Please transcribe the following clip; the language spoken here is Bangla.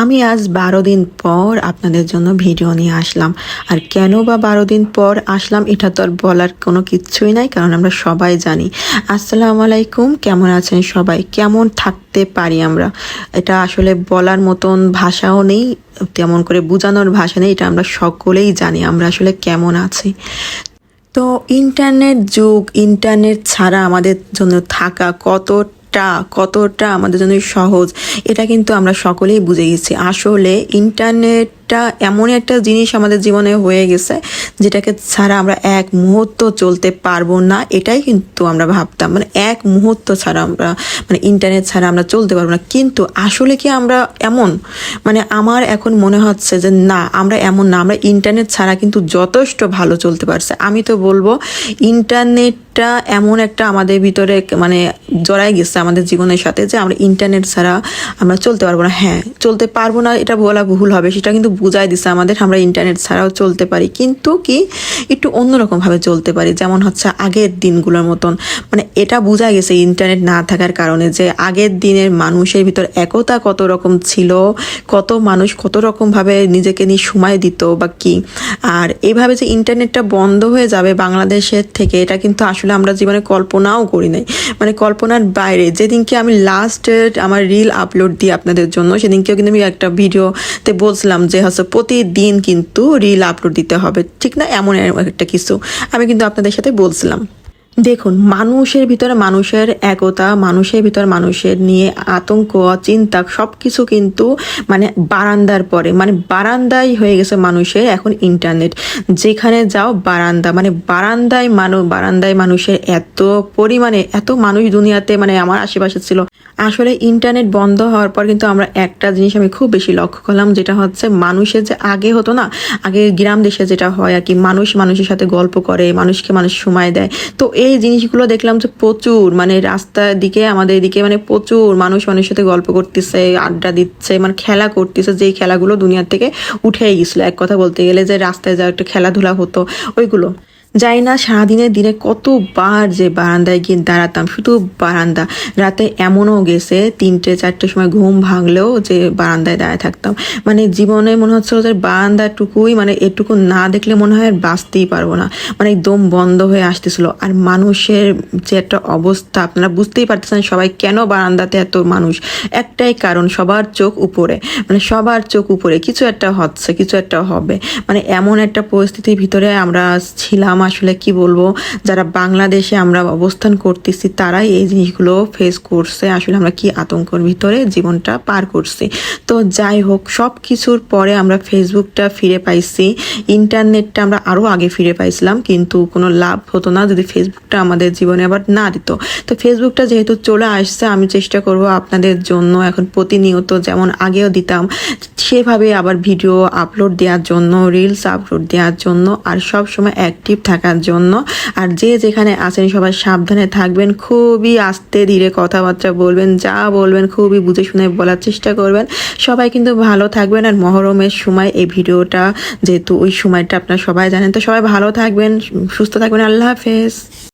আমি আজ বারো দিন পর আপনাদের জন্য ভিডিও নিয়ে আসলাম। আর কেন বা বারো দিন পর আসলাম, এটা তো আর বলার কোনো কিচ্ছুই নাই, কারণ আমরা সবাই জানি। আসসালামু আলাইকুম, কেমন আছেন সবাই? কেমন থাকতে পারি আমরা? এটা আসলে বলার মতন ভাষাও নেই, তেমন করে বোঝানোর ভাষা নেই, এটা আমরা সকলেই জানি, আমরা আসলে কেমন আছি। তো ইন্টারনেট যুগ, ইন্টারনেট ছাড়া আমাদের জন্য থাকা কতটা কতটা আমাদের জন্য সহজ এটা কিন্তু আমরা সকলেই বুঝে গেছি। আসলে ইন্টারনেটটা এমন একটা জিনিস আমাদের জীবনে হয়ে গেছে, যেটাকে ছাড়া আমরা এক মুহূর্ত চলতে পারব না, এটাই কিন্তু আমরা ভাবতাম। মানে এক মুহূর্ত ছাড়া আমরা মানে ইন্টারনেট ছাড়া আমরা চলতে পারব না। কিন্তু আসলে কি আমরা এমন? মানে আমার এখন মনে হচ্ছে যে না, আমরা এমন না। আমরা ইন্টারনেট ছাড়া কিন্তু যথেষ্ট ভালো চলতে পারছে। আমি তো বলব ইন্টারনেট ইন্টারনেটটা এমন একটা আমাদের ভিতরে মানে জড়াই গেছে আমাদের জীবনের সাথে যে আমরা ইন্টারনেট ছাড়া আমরা চলতে পারব না। হ্যাঁ চলতে পারব না, এটা বলা ভুল হবে। সেটা কিন্তু বুঝাই দিছে আমাদের, আমরা ইন্টারনেট ছাড়াও চলতে পারি। কিন্তু কি, একটু অন্যরকম ভাবে চলতে পারি। যেমন হচ্ছে আগের দিনগুলোর মতন। মানে এটা বোঝা গেছে ইন্টারনেট না থাকার কারণে যে আগের দিনের মানুষের ভিতর একতা কত রকম ছিল, কত মানুষ কত রকমভাবে নিজেকে নিয়ে সময় দিত বা কি। আর এইভাবে যে ইন্টারনেটটা বন্ধ হয়ে যাবে বাংলাদেশের থেকে, এটা কিন্তু আসলে আমরা জীবনে কল্পনাও করি নাই। মানে কল্পনার বাইরে। যেদিনকে আমি লাস্ট আমার রিল আপলোড দিই আপনাদের জন্য, সেদিনকেও কিন্তু আমি একটা ভিডিওতে বলছিলাম যে হচ্ছে প্রতিদিন কিন্তু রিল আপলোড দিতে হবে। ঠিক না? এমন একটা কিছু আমি কিন্তু আপনাদের সাথে বলছিলাম। দেখুন, মানুষের ভিতরে মানুষের একতা, মানুষের ভিতরে মানুষের নিয়ে আতঙ্ক, চিন্তা সব কিছু কিন্তু মানে বারান্দার পরে মানে বারান্দাই হয়ে গেছে মানুষের এখন ইন্টারনেট যেখানে যাও বারান্দা মানে বারান্দায় মানুষ বারান্দায় মানুষের এত পরিমাণে, এত মানুষ দুনিয়াতে মানে আমার আশেপাশে ছিল। আসলে ইন্টারনেট বন্ধ হওয়ার পর কিন্তু আমরা একটা জিনিস আমি খুব বেশি লক্ষ্য করলাম, যেটা হচ্ছে মানুষের যে আগে হতো না, আগে গ্রাম দেশে যেটা হয় আর কি, মানুষ মানুষের সাথে গল্প করে, মানুষকে মানুষ সময় দেয়। তো এই জিনিসগুলো দেখলাম যে প্রচুর মানে রাস্তার দিকে, আমাদের এদিকে মানে প্রচুর মানুষ মানুষের সাথে গল্প করতেছে, আড্ডা দিচ্ছে মানে খেলা করতেছে, যেই খেলাগুলো দুনিয়ার থেকে উঠে গেছিল। এক কথা বলতে গেলে যে রাস্তায় যা একটা খেলাধুলা হতো, ওইগুলো। যাই না, সারাদিনের দিনে কতবার যে বারান্দায় গিয়ে দাঁড়াতাম, শুধু বারান্দা। রাতে এমনও গেছে, তিনটে, চারটের সময় ঘুম ভাঙলেও যে বারান্দায় দাঁড়ায় থাকতাম। মানে জীবনে মনে হচ্ছিল যে বারান্দাটুকুই মানে এটুকু না দেখলে মনে হয় আর বাঁচতেই পারব না। মানে একদম বন্ধ হয়ে আসতেছিল। আর মানুষের যে একটা অবস্থা, আপনারা বুঝতেই পারতেছেন সবাই কেন বারান্দাতে এত মানুষ? একটাই কারণ, সবার চোখ উপরে। মানে সবার চোখ উপরে। কিছু একটা হচ্ছে, কিছু একটা হবে। মানে এমন একটা পরিস্থিতির ভিতরে আমরা ছিলাম আসলে কি বলব, যারা বাংলাদেশে আমরা অবস্থান করতেছি, তারাই এই জিনিসগুলো ফেস করছে। আসলে আমরা কি আতঙ্কর ভিতরে জীবনটা পার করছি। তো যাই হোক সব কিছুর পরে আমরা ফেসবুকটা ফিরে পাইছি। ইন্টারনেটটা আমরা আরও আগে ফিরে পাইছিলাম, কিন্তু কোনো লাভ হতো না যদি ফেসবুকটা আমাদের জীবনে আবার না দিত। তো ফেসবুকটা যেহেতু চলে আসছে, আমি চেষ্টা করব আপনাদের জন্য এখন প্রতিনিয়ত যেমন আগেও দিতাম, সেভাবে আবার ভিডিও আপলোড দেওয়ার জন্য রিলস আপলোড দেওয়ার জন্য, আর সব সময় অ্যাক্টিভ থাকার জন্য। আর যে যেখানে আছেন সবাই সাবধানে থাকবেন, খুবই আস্তে ধীরে কথাবার্তা বলবেন, যা বলবেন খুবই বুঝে শুনে বলার চেষ্টা করবেন। সবাই কিন্তু ভালো থাকবেন আর মহরমের সময় এই ভিডিওটা, যেহেতু ওই সময়টা আপনার সবাই জানেন, তো সবাই ভালো থাকবেন, সুস্থ থাকবেন, আল্লাহ হাফেজ।